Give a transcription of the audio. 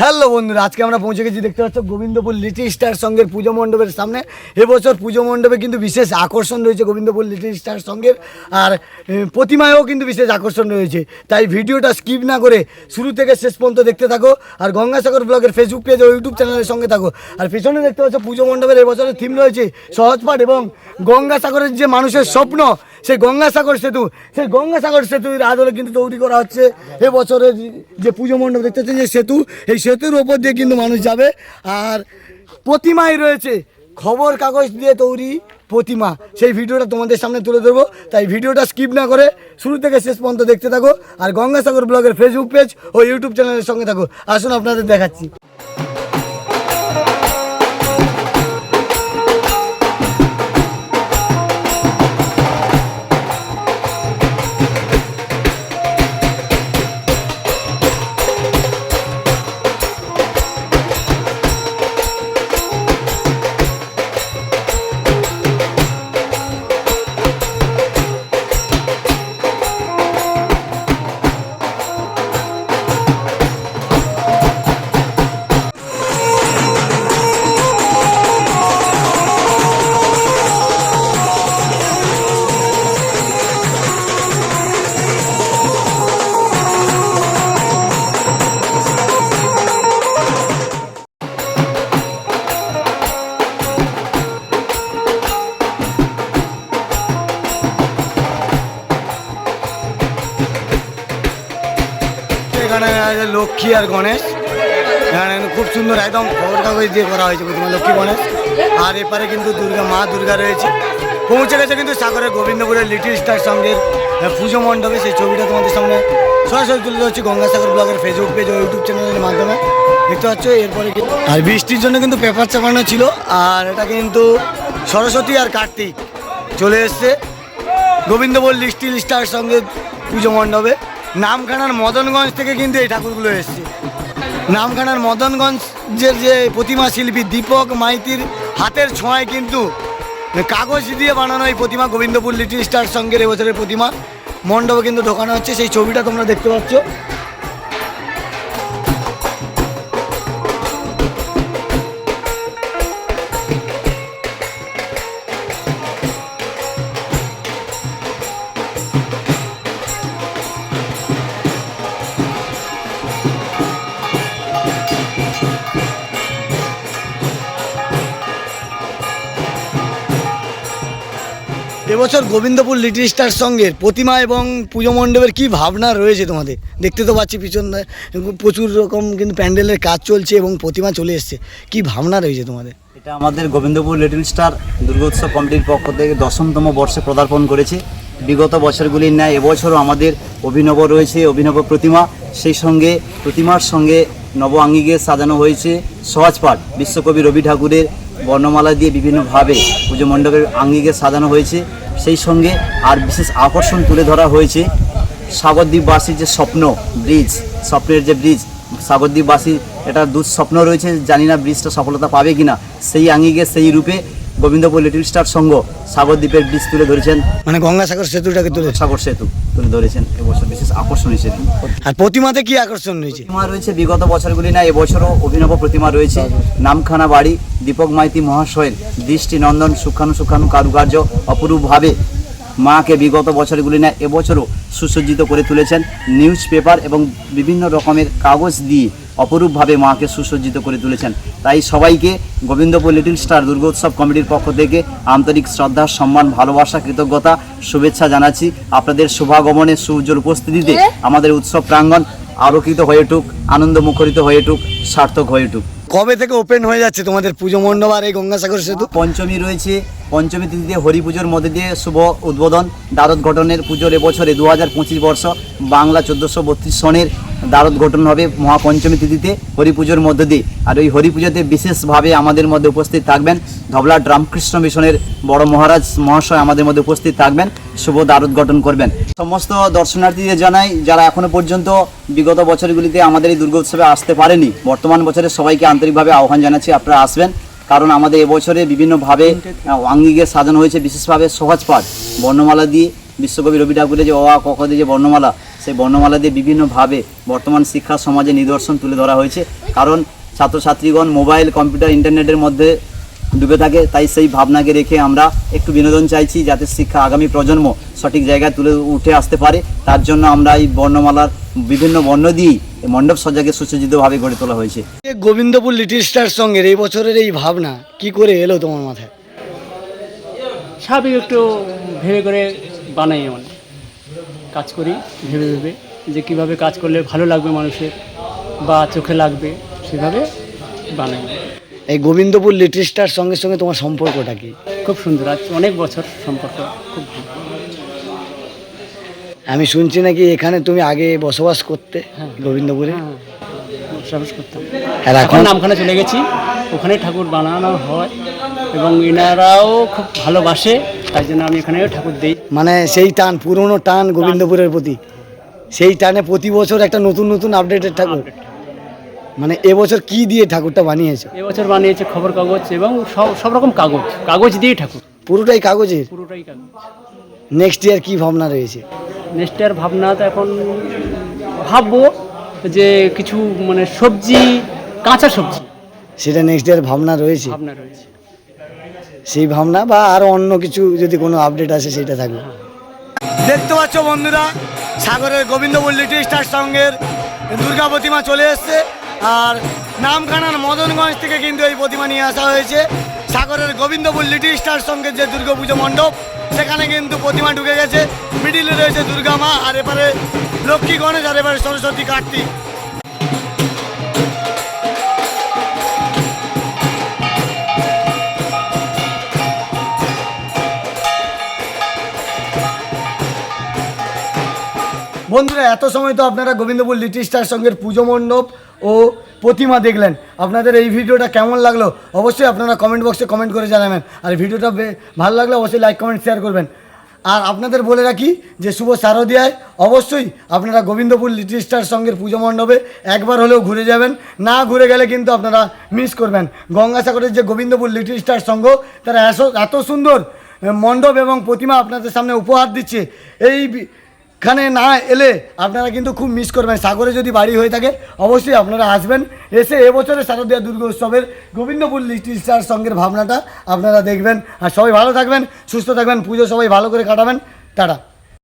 Hello বন্ধুরা, আজকে আমরা পৌঁছে গেছি, দেখতে পাচ্ছ, গোবিন্দপুর লিটিল স্টার সঙ্গের পুজো মণ্ডপের সামনে। এবছর পুজো মণ্ডপে কিন্তু বিশেষ আকর্ষণ রয়েছে গোবিন্দপুর লিটিল স্টার সঙ্গের আর প্রতিমায়ও কিন্তু বিশেষ আকর্ষণ রয়েছে। তাই ভিডিওটা স্কিপ না করে শুরু থেকে শেষ পর্যন্ত দেখতে থাকো, আর গঙ্গাসাগর ব্লগের ফেসবুক পেজ ও ইউটিউব চ্যানেলের সঙ্গে থাকো। আর পেছনে দেখতে পাচ্ছ, পুজো মণ্ডপের এবছরের থিম রয়েছে সহজপাঠ এবং গঙ্গাসাগরের যে মানুষের স্বপ্ন সেই গঙ্গাসাগর সেতু সেই গঙ্গাসাগর সেতুর আদলে কিন্তু তৈরি করা হচ্ছে। এবছরের যে পুজো মণ্ডপ দেখতে পাচ্ছেন, যে সেতু, এই সেতুর ওপর দিয়ে কিন্তু মানুষ যাবে। আর প্রতিমাই রয়েছে, খবর কাগজ দিয়ে তৈরি প্রতিমা। সেই ভিডিওটা তোমাদের সামনে তুলে ধরবো। তাই ভিডিওটা স্কিপ না করে শুরু থেকে শেষ পর্যন্ত দেখতে থাকো। আর গঙ্গাসাগর ব্লগের ফেসবুক পেজ ও ইউটিউব চ্যানেলের সঙ্গে থাকো। আসুন আপনাদের দেখাচ্ছি। আছে লক্ষ্মী আর গণেশ। এখানে খুব সুন্দর একদম খবর কাগজ দিয়ে করা হয়েছে প্রতিমা লক্ষ্মী গণেশ। আর এপারে কিন্তু দুর্গা, মা দুর্গা রয়েছে। পৌঁছে গেছে কিন্তু সাগরের গোবিন্দপুরের লিটিল স্টার সঙ্গে পুজো মণ্ডপে। সেই ছবিটা তোমাদের সামনে সরাসরি তুলে ধরছি গঙ্গাসাগর ব্লগের ফেসবুক পেজ ও ইউটিউব চ্যানেলের মাধ্যমে। দেখতে পাচ্ছ, এরপরে আর বৃষ্টির জন্য কিন্তু পেপার চাপানো ছিল। আর এটা কিন্তু সরস্বতী আর কার্তিক চলে এসছে। গোবিন্দপুর লিস্টিল স্টার সঙ্গে পুজো মণ্ডপে। নামখানার মদনগঞ্জ থেকে কিন্তু এই ঠাকুরগুলো এসছে। নামখানার মদনগঞ্জের যে প্রতিমা শিল্পী দীপক মাইতির হাতের ছোঁয়ায় কিন্তু কাগজ দিয়ে বানানো এই প্রতিমা, গোবিন্দপুর লিটিল স্টার সঙ্গের এবছরের প্রতিমা। মণ্ডপে কিন্তু ঢোকানো হচ্ছে, সেই ছবিটা তোমরা দেখতে পাচ্ছ। এবছর গোবিন্দপুর লিটিল স্টার সঙ্গের প্রতিমা এবং পুজো মণ্ডপের কী ভাবনা রয়েছে তোমাদের? দেখতে তো পাচ্ছি পিছনে, প্রচুর রকম কিন্তু প্যান্ডেলের কাজ চলছে এবং প্রতিমা চলে এসছে। কী ভাবনা রয়েছে তোমাদের? এটা আমাদের গোবিন্দপুর লিটিল স্টার দুর্গোৎসব কমিটির পক্ষ থেকে দশমতম বর্ষে পদার্পণ করেছে। বিগত বছরগুলির ন্যায় এবছরও আমাদের অভিনব রয়েছে অভিনব প্রতিমা। সেই সঙ্গে প্রতিমার সঙ্গে নব আঙ্গিকে সাজানো হয়েছে সহজপাঠ। বিশ্বকবি রবি ঠাকুরের বর্ণমালা দিয়ে বিভিন্নভাবে পুজো মণ্ডপের আঙ্গিকে সাজানো হয়েছে। সেই সঙ্গে আর বিশেষ আকর্ষণ তুলে ধরা হয়েছে সাগরদ্বীপবাসীর যে স্বপ্ন, ব্রিজ, স্বপ্নের যে ব্রিজ, সাগরদ্বীপবাসীর এটা দুঃস্বপ্ন রয়েছে, জানি না ব্রিজটা সফলতা পাবে কিনা। সেই আঙ্গিকে, সেই রূপে গোবিন্দপুর লিটিল স্টার সংঘ সাগর দ্বীপের ব্রিজ তুলে ধরেছেন। মানে গঙ্গাসাগর সেতুটাকে তুলে সাগর সেতু তুলে ধরেছেন এবছর বিশেষ আকর্ষণ হয়েছে। আর প্রতিমাতে কি আকর্ষণ হয়েছে প্রতিমা রয়েছে বিগত বছরগুলি না এবছরও অভিনব প্রতিমা রয়েছে। নামখানা বাড়ি দীপক মাইতি মহাশয়ের দৃষ্টি নন্দন সুখানু সুখানু কারুকার্য অপরূপভাবে মাকে বিগত বছরগুলি না, এবছরও সুসজ্জিত করে তুলেছেন নিউজ পেপার এবং বিভিন্ন রকমের কাগজ দিয়ে অপরূপভাবে মাকে সুসজ্জিত করে তুলেছেন। তাই সবাইকে গোবিন্দপুর লিটিল স্টার দুর্গোৎসব কমিটির পক্ষ থেকে আন্তরিক শ্রদ্ধা, সম্মান, ভালোবাসা, কৃতজ্ঞতা, শুভেচ্ছা জানাচ্ছি। আপনাদের শুভাগমনে সুউজ্জ্বল উপস্থিতিতে আমাদের উৎসব প্রাঙ্গণ আলোকিত হয়ে উঠুক আনন্দ মুখরিত হয়ে উঠুক, সার্থক হয়ে উঠুক। কবে থেকে ওপেন হয়ে যাচ্ছে তোমাদের পুজো মণ্ডপ আর এই গঙ্গাসাগর সেতু? পঞ্চমী রয়েছে, পঞ্চমী তিথিতে হরি পুজোর মধ্যে দিয়ে শুভ উদ্বোধন। দ্বারদ ঘটনের পুজোর এবছরে দু হাজার পঁচিশ বর্ষ বাংলা চোদ্দোশো বত্রিশ সনের দ্বারত ঘটন হবে মহাপঞ্চমী তিথিতে হরি পুজোর মধ্য দিয়ে। আর ওই হরি পুজোতে বিশেষভাবে আমাদের মধ্যে উপস্থিত থাকবেন ধবলাট রামকৃষ্ণ মিশনের বড় মহারাজ মহাশয় আমাদের মধ্যে উপস্থিত থাকবেন। শুভ দ্বারত গঠন করবেন। সমস্ত দর্শনার্থীদের জানাই যারা এখনও পর্যন্ত বিগত বছরগুলিতে আমাদের এই দুর্গোৎসবে আসতে পারেনি বর্তমান বছরে সবাইকে আন্তরিকভাবে আহ্বান জানাচ্ছি আপনারা আসবেন। কারণ আমাদের এবছরে বিভিন্নভাবে আহ, আঙ্গিকে সাজানো হয়েছে বিশেষভাবে সহজ পাঠ বর্ণমালা দিয়ে বিশ্বকবি রবি ঠাকুরের যে অ আ ক খ দিয়ে যে বর্ণমালা সেই বর্ণমালা দিয়ে বিভিন্নভাবে বর্তমান শিক্ষা সমাজে নিদর্শন তুলে ধরা হয়েছে। কারণ ছাত্রছাত্রীগণ মোবাইল কম্পিউটার ইন্টারনেটের মধ্যে ডুবে থাকে তাই সেই ভাবনাকে রেখে আমরা একটু বিনোদন চাইছি যাতে শিক্ষা আগামী প্রজন্ম সঠিক জায়গায় তুলে উঠে আসতে পারে। তার জন্য আমরা এই বর্ণমালার বিভিন্ন বর্ণ দিয়েই এই মণ্ডপ সজ্জাকে সুসজ্জিতভাবে গড়ে তোলা হয়েছে। গোবিন্দপুর লিটিল স্টার সঙ্গের এই বছরের এই ভাবনা কি করে এলো তোমার মাথায়? স্বাভাবিক একটু ভেবে করে বানাই মানে কাজ করি ভেবে ভেবে যে কীভাবে কাজ করলে ভালো লাগবে মানুষের বা চোখে লাগবে সেভাবে বানাই। এই গোবিন্দপুর লিটিল স্টার সঙ্গে সঙ্গে তোমার সম্পর্কটা কি? খুব সুন্দর আজ অনেক বছর সম্পর্ক খুব আমি শুনছি নাকি এখানে তুমি আগে বসবাস করতে হ্যাঁ। গোবিন্দপুরে? হ্যাঁ সাহস করতাম। এখন? নামখানা চলে গেছি ওখানে ঠাকুর বানানো হয় এবং এনারাও খুব ভালোবাসে। তাই জন্য আমি এখানেও ঠাকুর দিই। মানে সেই টান পুরনো টান গোবিন্দপুরের প্রতি। সেই টানে প্রতি বছর একটা নতুন নতুন আপডেটেড ঠাকুর। মানে এবছর কি দিয়ে ঠাকুরটা বানিয়েছে? এবছর বানিয়েছে খবর কাগজ এবং সব সব রকম কাগজ। কাগজ দিয়ে ঠাকুর। পুরোটাই কাগজের? পুরোটাই কাগজ। নেক্সট ইয়ার কি ভাবনা রয়েছে? নেক্সট ইয়ার ভাবনা তো এখন ভাববো যে কিছু মানে সবজি কাঁচা সবজি। সেটা নেক্সট ইয়ার ভাবনা রয়েছে? ভাবনা রয়েছে। সেই ভাবনা বা আরও অন্য কিছু যদি কোনো আপডেট আসে সেটা থাকবে। দেখতে পাচ্ছ বন্ধুরা, সাগরের গোবিন্দপুর লিটিল স্টার সঙ্গের দুর্গা প্রতিমা চলে এসছে। আর নামখানার মদনগঞ্জ থেকে কিন্তু এই প্রতিমা নিয়ে আসা হয়েছে। সাগরের গোবিন্দপুর লিটিল স্টার সঙ্গের যে দুর্গাপুজো মণ্ডপ, সেখানে কিন্তু প্রতিমা ঢুকে গেছে। মিডিলে রয়েছে দুর্গা মা, আর এপারে লক্ষ্মী গণেশ, আর এবারে সরস্বতী কার্তিক। বন্ধুরা, এত সময় তো আপনারা গোবিন্দপুর লিটিল স্টার সঙ্গের পুজো মণ্ডপ ও প্রতিমা দেখলেন। আপনাদের এই ভিডিওটা কেমন লাগল অবশ্যই আপনারা কমেন্ট বক্সে কমেন্ট করে জানাবেন। আর ভিডিওটা ভালো লাগলে অবশ্যই লাইক কমেন্ট শেয়ার করবেন। আর আপনাদের বলে রাখি যে শুভ শারদিয়ায় অবশ্যই আপনারা গোবিন্দপুর লিটিল স্টার সঙ্গের পুজো মণ্ডপে একবার হলেও ঘুরে যাবেন। না ঘুরে গেলে কিন্তু আপনারা মিস করবেন। গঙ্গাসাগরের যে গোবিন্দপুর লিটিল স্টার সংঘ তারা এত- সুন্দর মণ্ডপ এবং প্রতিমা আপনাদের সামনে উপহার দিচ্ছে। এই এখানে না এলে আপনারা কিন্তু খুব মিস করবেন। সাগরে যদি বাড়ি হয়ে থাকে, অবশ্যই আপনারা আসবেন। এসে এবছরের শারদীয়া দুর্গা উৎসবের গোবিন্দপুর লিটিল স্টার সঙ্গের ভাবনাটা আপনারা দেখবেন। আর সবাই ভালো থাকবেন, সুস্থ থাকবেন, পুজো সবাই ভালো করে কাটাবেন। টাটা।